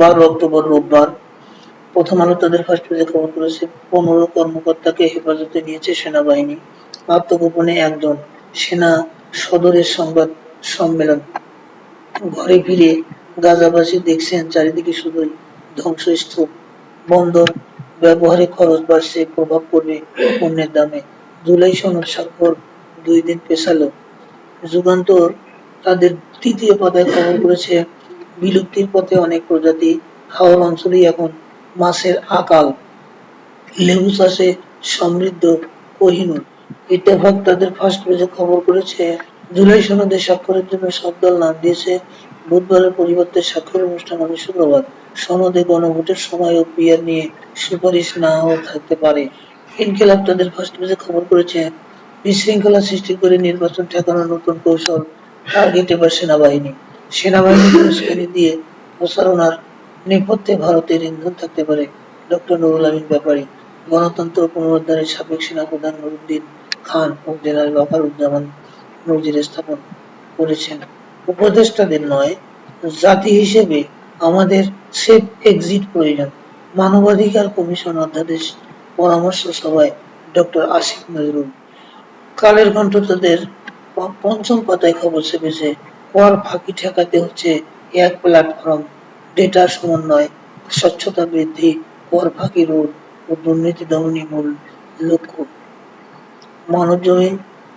বারো অক্টোবর রোববার প্রথম আলো তাদের পেজে খবর করেছে, পনেরো কর্মকর্তাকে হেফাজতে নিয়েছে সেনাবাহিনী। আত্মগোপনে একজন সেনা সদরের সংবাদ সম্মেলন। ঘরে ফিরে গাজাবাসী দেখছেন চারিদিকে শুধুই ধ্বংসস্তূপ। বন্দর ব্যবহারে খরচ বাড়ছে, প্রভাব পড়বে পণ্যের দামে। জুলাই সনদ স্বাক্ষর দুই দিন পেছালো। যুগান্তর তাদের তৃতীয় পাতায় খবর করেছে বিলুপ্তির পথে অনেক প্রজাতি হাওর অঞ্চলেই এখন মাছের আকাল। লেবু চাষে সমৃদ্ধ কোহিনুর। ইত্তেফাক তাদের ফার্স্ট পেজে খবর করেছে জুলাই সনদে স্বাক্ষরের জন্য সব দল নাম দিয়েছে। বুধবারের পরিবর্তে স্বাক্ষর অনুষ্ঠান হবে শুক্রবার। সনদে গণভোটের সময় ও পিয়ার নিয়ে সুপারিশ না নাও থাকতে পারে। ইনকিলাব তাদের ফার্স্ট পেজে খবর করেছে। বিশৃঙ্খলা সৃষ্টি করে নির্বাচন ঠেকানোর নতুন কৌশল টার্গেট এবার সেনাবাহিনী। দিয়ে নেপথ্যে ভারতের ইন্ধন থাকতে পারে। ডক্টর নুরুল আমিন ব্যাপারী, গণতন্ত্র পুনরুদ্ধারের সাবেক সেনাপ্রধান নুরুদ্দিন খান ও জেনারেল নজির স্থাপন করেছেন। উপদেষ্টাদের নয়, জাতি হিসেবে আমাদের সেফ এক্সিট প্রয়োজন। মানবাধিকার কমিশন অধ্যাদেশ পরামর্শ সভায় ডক্টর আসিফ নজরুল। কালের কণ্ঠ তাদের পঞ্চম পাতায় খবর ছেপেছে কর ফাঁকি ঠেকাতে হচ্ছে এক প্ল্যাটফর্ম ডেটা সমন্বয়, স্বচ্ছতা বৃদ্ধি কর ফাঁকি রোধ ও দুর্নীতি দমনই মূল লক্ষ্য। মানব জমিন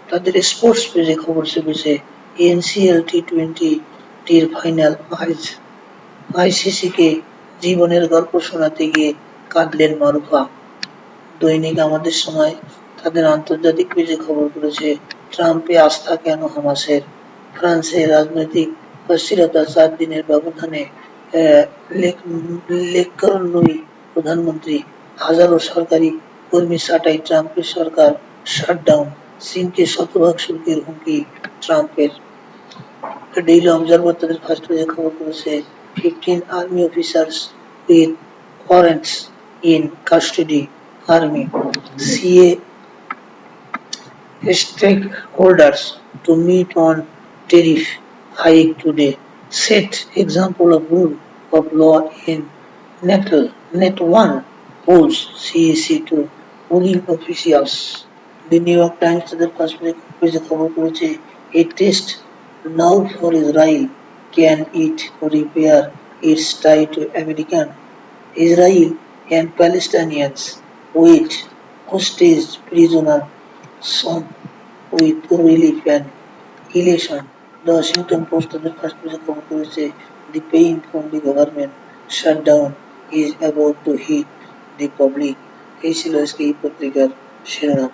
তাদের স্পোর্টস পেজে খবর ছেপেছে এনসিএল টি টোয়েন্টি টির ফাইনাল আজ আইসিসি কে জীবনের গল্প শোনাতে গিয়ে কাঁদলেন মারুফা। দৈনিক আমাদের সময়, তাদের আন্তর্জাতিক পেজে খবর করেছে ট্রাম্পে আস্থা কেন হামাসের? ফ্রান্সে রাজনৈতিক অস্থিরতা চার দিনের ব্যবধানে প্রধানমন্ত্রী, হাজারো সরকারি কর্মী ছাঁটাই ট্রাম্পের সরকার শাটডাউন, চীনকে শতভাগ শুল্কের হুমকি ট্রাম্পের। ডেইলি অবজারভার তাদের ফার্স্ট পেজে খবর করেছে, fifteen army officers with warrants in custody army, CA stakeholders to meet on tariff hike today. Set example of rule of law in NETL, Net 1 holds CEC to ruling officials. The New York Times তাদের first পেজে খবর করেছে a test now for Israel can it repair its tie to American Israel and Palestinians wait hostage prisoner some with relief and elation. The Washington Post newscaster concludes that the pain from the government shutdown is about to hit the public. Kay Zelensky Ipotrigger Sinanap.